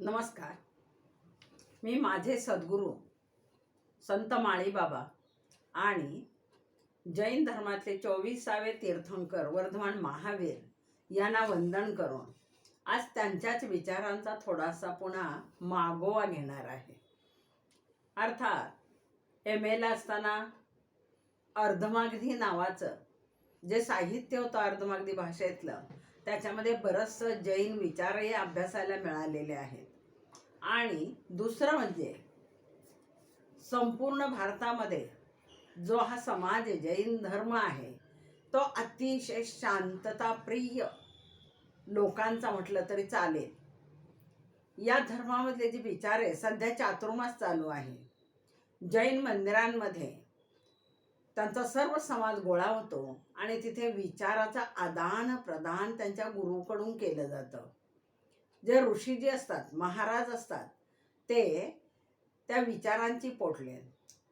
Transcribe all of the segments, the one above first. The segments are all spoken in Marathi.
नमस्कार. मी माझे सद्गुरू संत माळीबाबा आणि जैन धर्मातले चोवीसावे तीर्थंकर वर्धमान महावीर यांना वंदन करून आज त्यांच्याच विचारांचा थोडासा पुन्हा मागोवा घेणार आहे. अर्थात एम एला असताना अर्धमागधी नावाचं जे साहित्य होतं अर्धमागधी भाषेतलं त्याच्यामध्ये बरंचसं जैन विचारही अभ्यासायला मिळालेले आहेत. आणि दुसरं म्हणजे संपूर्ण भारतामध्ये जो हा समाज जैन धर्म आहे तो अतिशय शांतताप्रिय लोकांचा म्हटलं तरी चालेल. या धर्मामधले जे विचार आहे सध्या चातुर्मास चालू आहे. जैन मंदिरांमध्ये त्यांचा सर्व समाज गोळा होतो आणि तिथे विचाराचा आदान प्रदान त्यांच्या गुरुकडून केलं जातं. जे ऋषीजी असतात महाराज असतात ते त्या विचारांची पोटले.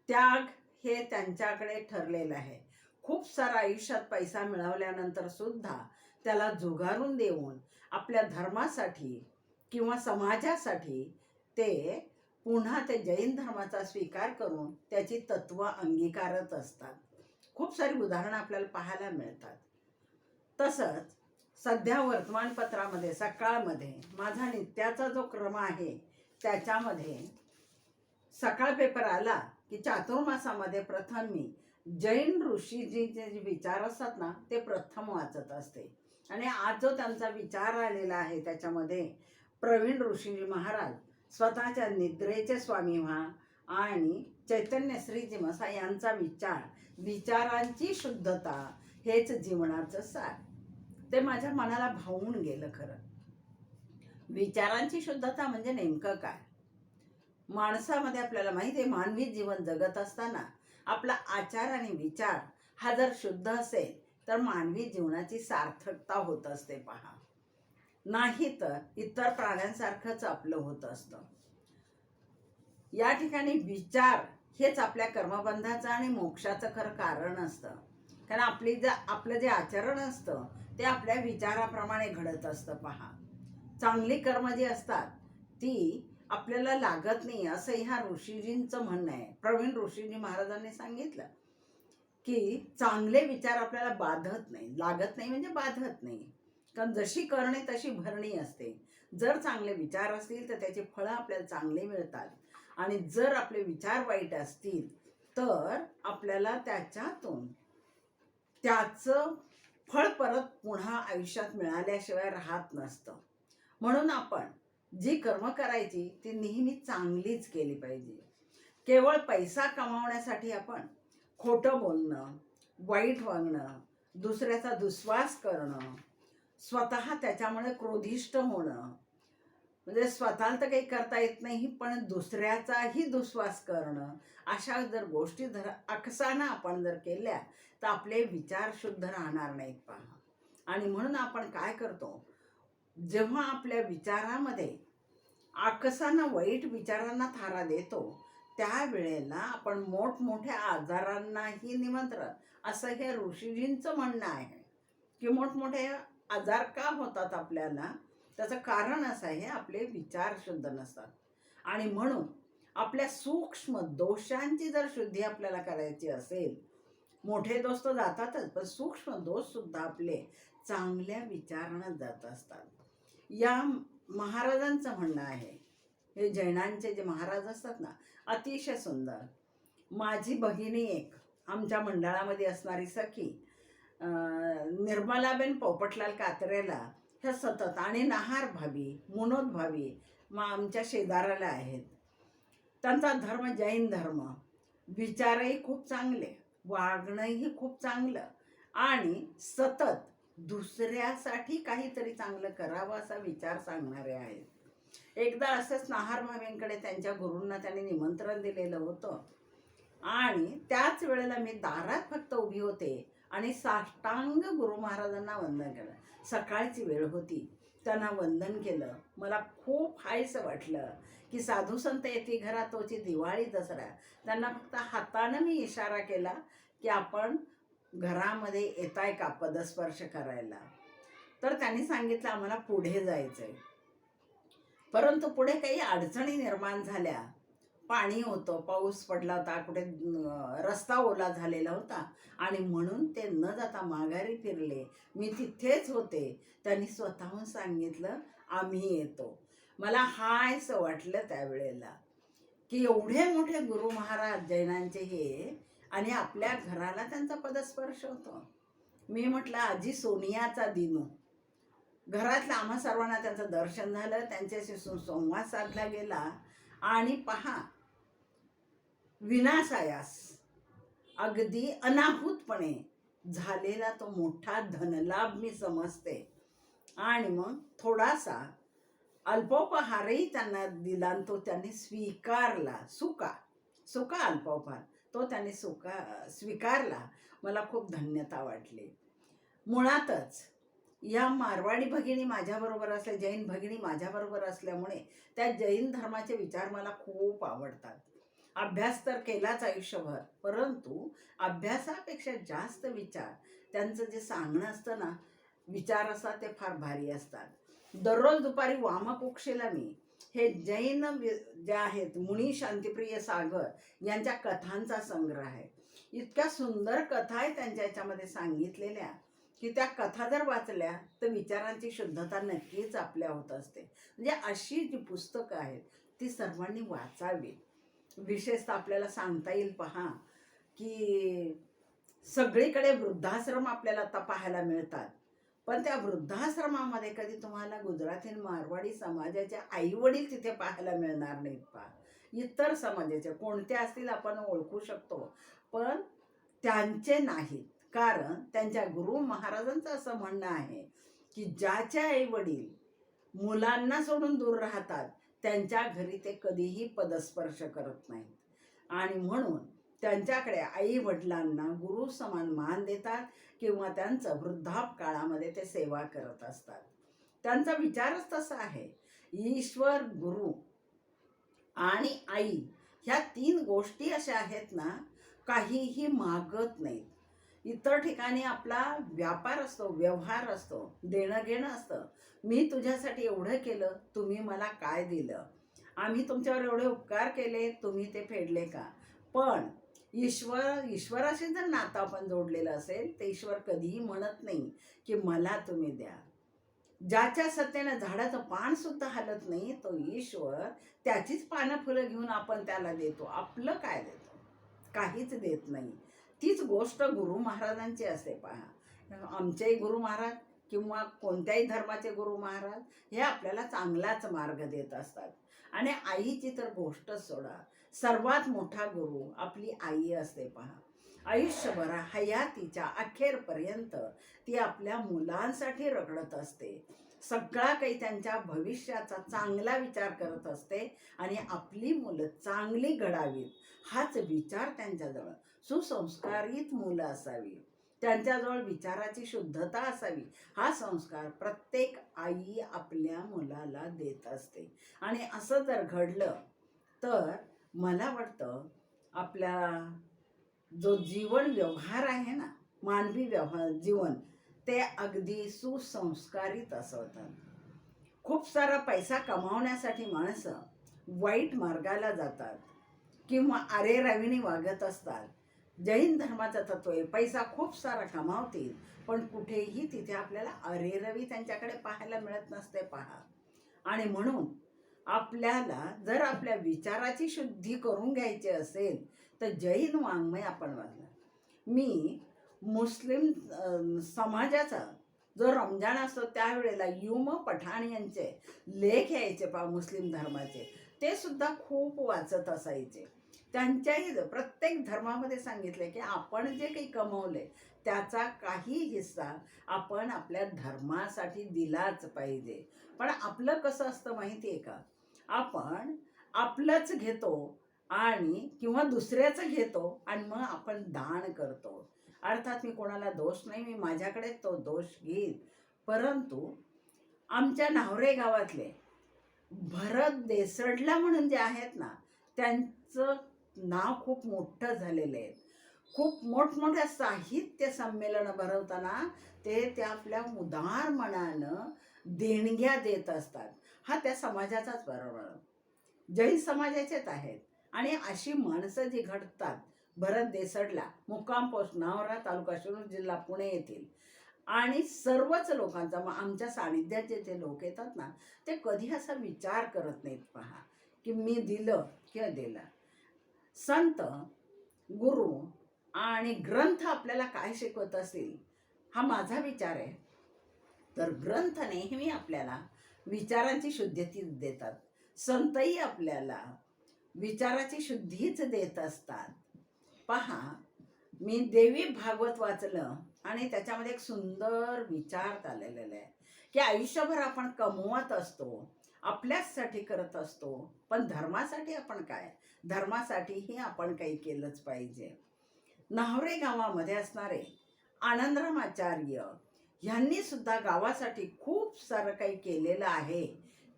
त्याग हे त्यांच्याकडे ठरलेलं आहे. खूप सारा आयुष्यात पैसा मिळवल्यानंतर सुद्धा त्याला जुगारून देऊन आपल्या धर्मासाठी किंवा समाजासाठी ते पुन्हा ते जैन धर्माचा स्वीकार करून त्याची तत्व अंगीकारत असतात. खूप सारी उदाहरणं आपल्याला पाहायला मिळतात. तसंच सध्या वर्तमानपत्रामध्ये सकाळमध्ये माझा नित्याचा जो क्रम आहे त्याच्यामध्ये सकाळ पेपर आला की चातुर्मासामध्ये प्रथम मी जैन ऋषीजीचे जे विचार असतात ना ते प्रथम वाचत असते. आणि आज जो त्यांचा विचार आलेला आहे त्याच्यामध्ये प्रवीण ऋषीजी महाराज स्वतःच्या निद्रेचे स्वामी व्हा आणि चैतन्य श्रीजी मसा यांचा विचार विचारांची शुद्धता हेच जीवनाचं सार. ते माझ्या मनाला भावून गेलं खरं. विचारांची शुद्धता म्हणजे नेमकं काय? माणसामध्ये आपल्याला माहिती आहे मानवी जीवन जगत असताना आपला आचार आणि विचार हा जर शुद्ध असेल तर मानवी जीवनाची सार्थकता होत असते पहा. नाही तर इतर प्राण्यांसारखंच आपलं होत असतं. या ठिकाणी विचार हेच आपल्या कर्मबंधाचं आणि मोक्षाचं खरं कारण असतं. कारण आपली जे आपलं जे आचरण असतं ते आपल्या विचाराप्रमाणे घडत असतं पहा. चांगली कर्म जी असतात ती आपल्याला लागत नाही असं ह्या ऋषीजींचं म्हणणं आहे. प्रवीण ऋषीजी महाराजांनी सांगितलं की चांगले विचार आपल्याला बाधत नाही. लागत नाही म्हणजे बाधत नाही. कारण जशी करणे तशी भरणी असते. जर चांगले विचार असतील तर त्याचे फळं आपल्याला चांगले मिळतात. आणि जर आपले विचार वाईट असतील तर आपल्याला त्याच्यातून त्याचं फळ परत पुन्हा आयुष्यात मिळाल्याशिवाय राहत नसतं. म्हणून आपण जी कर्म करायची ती नेहमी चांगलीच केली पाहिजे. केवळ पैसा कमावण्यासाठी आपण खोटं बोलणं वाईट वागणं दुसऱ्याचा दुस्वास करणं स्वतः त्याच्यामुळे क्रोधिष्ट होणं. म्हणजे स्वतःला तर काही करता येत नाही पण दुसऱ्याचाही दुस्वास करणं अशा जर गोष्टी जर अकसानं आपण जर केल्या तर आपले विचार शुद्ध राहणार नाहीत पहा. आणि म्हणून आपण काय करतो? जेव्हा आपल्या विचारामध्ये आकसानं वाईट विचारांना थारा देतो त्यावेळेला आपण मोठमोठ्या आजारांनाही निमंत्रण. असं हे ऋषीजींचं म्हणणं आहे. की मोठमोठे आजार का होतात आपल्याला? त्याचं कारण असं आहे आपले विचार शुद्ध नसतात. आणि म्हणून आपल्या सूक्ष्म दोषांची जर शुद्धी आपल्याला करायची असेल मोठे दोष तर जातातच पण सूक्ष्म दोषसुद्धा आपले चांगल्या विचारानं जात असतात. या महाराजांचं म्हणणं आहे हे जैनांचे जे महाराज असतात ना अतिशय सुंदर. माझी भगिनी एक आमच्या मंडळामध्ये असणारी सखी निर्मलाबेन पोपटलाल कात्रेला ह्या सतत आणि नहार भाभी मुनोद भाभी मग आमच्या शेजाराला आहेत. त्यांचा धर्म जैन धर्म. विचारही खूप चांगले वागणंही खूप चांगलं आणि सतत दुसऱ्यासाठी काहीतरी चांगलं करावं असा विचार सांगणारे आहेत. एकदा असंच नहार भावींकडे त्यांच्या गुरूंना त्यांनी निमंत्रण दिलेलं होतं आणि त्याच वेळेला मी दारात फक्त उभी होते. आणि साष्टांग गुरु महाराजांना वंदन केलं. सकाळची वेळ होती. त्यांना वंदन केलं. मला खूप हायसं वाटलं की साधू संत येते घरात तोची दिवाळी दसरा. त्यांना फक्त हातानं मी इशारा केला की आपण घरामध्ये येताय का पदस्पर्श करायला? तर त्यांनी सांगितलं आम्हाला पुढे जायचं आहे परंतु पुढे काही अडचणी निर्माण झाल्या. पाणी होतं पाऊस पडला होता कुठे रस्ता ओला झालेला होता. आणि म्हणून ते न जाता माघारी फिरले. मी तिथेच होते. त्यांनी स्वतःहून सांगितलं आम्ही येतो. मला हायसं वाटलं त्यावेळेला. की एवढे मोठे गुरु महाराज जैनांचे हे आणि आपल्या घराला त्यांचा पदस्पर्श होतो. मी म्हटलं आजी सोनियाचा दिनू. घरातलं आम्हा सर्वांना त्यांचं दर्शन झालं. त्यांच्याशी सु- संवाद साधला गेला. आणि पहा विनासायास अगदी अनाहूतपणे झालेला तो मोठा धनलाभ मी समजते. आणि मग थोडासा अल्पोपहारही त्यांना दिला आणि तो त्यांनी स्वीकारला. सुका सुका अल्पोपहार. तो त्यांनी सुका स्वीकारला. मला खूप धन्यता वाटली. मुळातच या मारवाडी भगिनी माझ्याबरोबर असल्या जैन भगिनी माझ्याबरोबर असल्यामुळे त्या जैन धर्माचे विचार मला खूप आवडतात. अभ्यास तर केलाच आयुष्यभर परंतु अभ्यासापेक्षा जास्त विचार त्यांचं जे सांगणं असतं ना विचार असतात ते फार भारी असतात. दररोज दुपारी वामकुक्षेला मी हे जैन जे आहेत मुनी शांतिप्रिय सागर यांच्या कथांचा संग्रह आहे. इतक्या सुंदर कथा आहे त्यांच्या याच्यामध्ये सांगितलेल्या की त्या कथा जर वाचल्या तर विचारांची शुद्धता नक्कीच आपल्या होत असते. म्हणजे अशी जी पुस्तकं आहेत ती सर्वांनी वाचावी विशेषतः आपल्याला सांगता येईल पहा की सगळीकडे वृद्धाश्रम आपल्याला आता पाहायला मिळतात. पण त्या वृद्धाश्रमामध्ये कधी तुम्हाला गुजराती मारवाडी समाजाचे आई वडील तिथे पाहायला मिळणार नाहीत पहा. इतर समाजाचे कोणते असतील आपण ओळखू शकतो पण त्यांचे नाहीत. कारण त्यांच्या गुरु महाराजांचं असं म्हणणं आहे की ज्याच्या आई वडील मुलांना सोडून दूर राहतात त्यांच्या घरी ते कधीही पदस्पर्श करत नाहीत. आणि म्हणून त्यांच्याकडे आई वडिलांना गुरु समान मान देतात किंवा त्यांचं वृद्धाप काळामध्ये ते सेवा करत असतात. त्यांचा विचारच तसा आहे ईश्वर गुरु आणि आई ह्या तीन गोष्टी अशा आहेत ना काहीही मागत नाहीत. इतर ठिकाणी आपला व्यापार असतो व्यवहार असतो देणं घेणं असतं. मी तुझ्यासाठी एवढं केलं तुम्ही मला काय दिलं? आम्ही तुमच्यावर एवढे उपकार केले तुम्ही ते फेडले का? पण ईश्वर ईश्वराशी जर नातं आपण जोडलेलं असेल तर ईश्वर कधीही म्हणत नाही की मला तुम्ही द्या. ज्याच्या सत्तेनं झाडाचं पान सुद्धा हलत नाही तो ईश्वर त्याचीच पानं फुलं घेऊन आपण त्याला देतो. आपलं काय देतो? काहीच देत नाही. तीच गोष्ट गुरु महाराजांची असते पहा. आमचेही गुरु महाराज किंवा कोणत्याही धर्माचे गुरु महाराज हे आपल्याला चांगलाच मार्ग देत असतात. आणि आईची तर गोष्ट सोडा. सर्वात मोठा गुरु आपली आई असते पहा. आयुष्यभर हयातीच्या अखेरपर्यंत ती आपल्या मुलांसाठी रगडत असते. सगळा काही त्यांच्या भविष्याचा चांगला विचार करत असते आणि आपली मुलं चांगली घडावीत हाच विचार त्यांच्याजवळ. सुसंस्कारित मुलं असावी. त्यांच्याजवळ विचाराची शुद्धता असावी. हा संस्कार प्रत्येक आई आपल्या मुलाला देत असते. आणि असं जर घडलं तर मला वाटतं आपल्या जो जीवन व्यवहार आहे ना मानवी व्यवहार जीवन ते अगदी सुसंस्कारित असवतात. खूप सारा पैसा कमावण्यासाठी माणसं वाईट मार्गाला जातात किंवा आरेरावीने वागत असतात. जैन धर्माचं तत्व आहे पैसा खूप सारा कमावतील पण कुठेही तिथे आपल्याला अरेरवी त्यांच्याकडे पाहायला मिळत नसते पहा. आणि म्हणून आपल्याला जर आपल्या विचाराची शुद्धी करून घ्यायची असेल तर जैन वाङ्मय आपण वाचलं मी मुस्लिम समाजाचा जो रमजान असतो त्यावेळेला युम पठाण यांचे लेख यायचे पहा मुस्लिम धर्माचे. ते सुद्धा खूप वाचत असायचे. त्यांच्याही प्रत्येक धर्मामध्ये सांगितले की आपण जे काही कमवले त्याचा काही हिस्सा आपण आपल्या धर्मासाठी दिलाच पाहिजे. पण आपलं कसं असतं माहिती आहे का? आपण आपलंच घेतो आणि किंवा दुसऱ्याचं घेतो आणि मग आपण दान करतो. अर्थात मी कोणाला दोष नाही मी माझ्याकडे तो दोष घेईन. परंतु आमच्या नावरे गावातले भरत देसडला म्हणून जे आहेत ना त्यांचं नाव खूप मोठं झालेलं आहे. खूप मोठमोठ्या साहित्य संमेलनं भरवताना ते त्या आपल्या उदार मनानं देणग्या देत असतात. हा त्या समाजाचाच बरोबर. जैन समाजाचेच आहेत. आणि अशी माणसं जी घडतात भरत देसडला. मुक्काम पोस्ट नावरा तालुका शिरूर जिल्हा पुणे येथील. आणि सर्वच लोकांचा मग आमच्या सानिध्यात जे ते लोक येतात ना ते कधी असा विचार करत नाहीत पहा की मी दिलं किंवा दिलं. संत गुरु आणि ग्रंथ आपल्याला काय शिकवत असतील हा माझा विचार आहे. तर ग्रंथ नेहमी आपल्याला विचारांची शुद्धीती देतात. संतही आपल्याला विचाराची शुद्धीच देत असतात. पहा मी देवी भागवत वाचलं आणि त्याच्यामध्ये एक सुंदर विचार आलेला आहे की आयुष्यभर आपण कमवत असतो आपल्याचसाठी करत असतो पण धर्मासाठी आपण काय? धर्मासाठीही आपण काही केलंच पाहिजे. नाहरे गावामध्ये असणारे आनंदराम आचार्य ह्यांनी सुद्धा गावासाठी खूप सारं काही केलेलं आहे.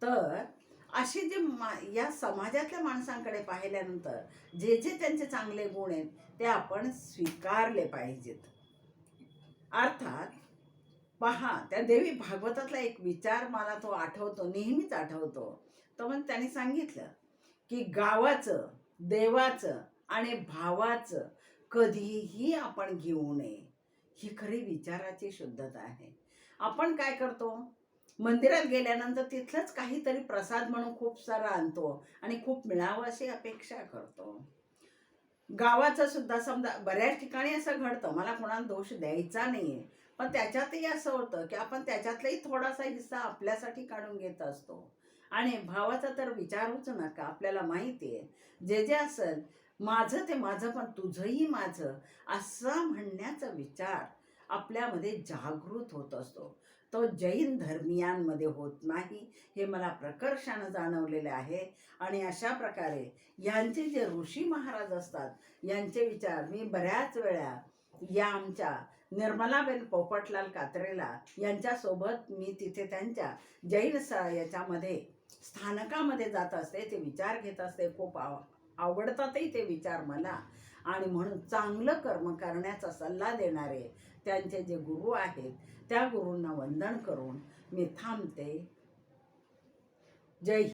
तर अशी जे मा या समाजातल्या माणसांकडे पाहिल्यानंतर जे जे त्यांचे चांगले गुण आहेत ते आपण स्वीकारले पाहिजेत. अर्थात पहा त्या देवी भागवतातला एक विचार मला तो आठवतो नेहमीच आठवतो. तर मग त्यांनी सांगितलं की गावाचं देवाचं आणि भावाचं कधीही आपण घेऊ नये. ही खरी विचाराची शुद्धता आहे. आपण काय करतो? मंदिरात गेल्यानंतर तिथलंच काहीतरी प्रसाद म्हणून खूप सारा आणतो आणि खूप मिळावं अशी अपेक्षा करतो. गावाचं सुद्धा समजा बऱ्याच ठिकाणी असं घडतं मला कोणाला दोष द्यायचा नाहीये. पण त्याच्यातही असं होतं की आपण त्याच्यातलाही थोडासा हिस्सा आपल्यासाठी काढून घेत असतो. आणि भावाचा तर विचारूच नका आपल्याला माहिती आहे जे जे असेल माझं ते माझं पण तुझंही माझं असं म्हणण्याचा विचार आपल्यामध्ये जागृत होत असतो. तो जैन धर्मियांमध्ये होत नाही हे मला प्रकर्षानं जाणवलेले आहे. आणि अशा प्रकारे यांचे जे ऋषी महाराज असतात यांचे विचार मी बऱ्याच वेळा या आमच्या निर्मलाबेन पोपटलाल कात्रेला यांच्यासोबत मी तिथे त्यांच्या जैन स याच्यामध्ये स्थानकामध्ये जात असते ते विचार घेत असते. खूप आव आवडतातही ते विचार मला. आणि म्हणून चांगलं कर्म करण्याचा सल्ला देणारे त्यांचे जे गुरु आहेत त्या गुरूंना वंदन करून मी थांबते. जय